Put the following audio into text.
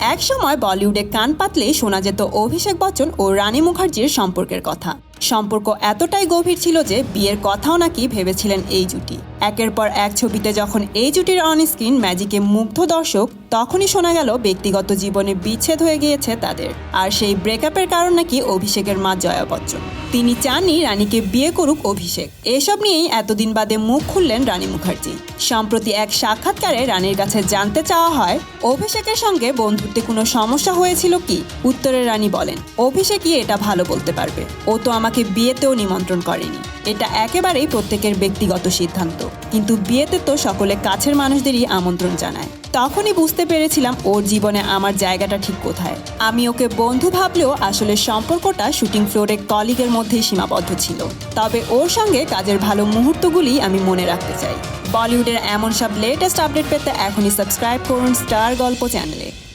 এক সময় বলিউডে কান পাতলেই শোনা যেত অভিষেক বচ্চন ও রানী মুখার্জির সম্পর্কের কথা। সম্পর্ক এতটাই গভীর ছিল যে বিয়ের কথাও নাকি ভেবেছিলেন এই জুটি। একের পর এক ছবিতে যখন এই জুটির অন স্ক্রিন ম্যাজিকে মুগ্ধ দর্শক, তখনই শোনা গেল ব্যক্তিগত জীবনে বিচ্ছেদ হয়ে গিয়েছে তাদের। আর সেই ব্রেকআপের কারণ নাকি অভিষেকের মা জয়া বচ্চন। তিনি চাননি রানীকে বিয়ে করুক অভিষেক। এসব নিয়েই এতদিন বাদে মুখ খুললেন রানী মুখার্জি। সম্প্রতি এক সাক্ষাৎকারে রানীর কাছে জানতে চাওয়া হয়, অভিষেকের সঙ্গে বন্ধুত্বে কোনো সমস্যা হয়েছিল কি? উত্তরে রানী বলেন, অভিষেকই এটা ভালো বলতে পারবে। ও তো আমাকে বিয়েতেও নিমন্ত্রণ করেনি। এটা একেবারেই প্রত্যেকের ব্যক্তিগত সিদ্ধান্ত। কিন্তু বিয়েতে তো সকলে কাছের মানুষদেরই আমন্ত্রণ জানায়। তখনই বুঝতে পেরেছিলাম ওর জীবনে আমার জায়গাটা ঠিক কোথায়। আমি ওকে বন্ধু ভাবলেও আসলে সম্পর্কটা শুটিং ফ্লোরে কলিগের মধ্যেই সীমাবদ্ধ ছিল। তবে ওর সঙ্গে কাজের ভালো মুহূর্তগুলি আমি মনে রাখতে চাই। বলিউডের এমন সব লেটেস্ট আপডেট পেতে এখনই সাবস্ক্রাইব করুন স্টার গল্প চ্যানেলে।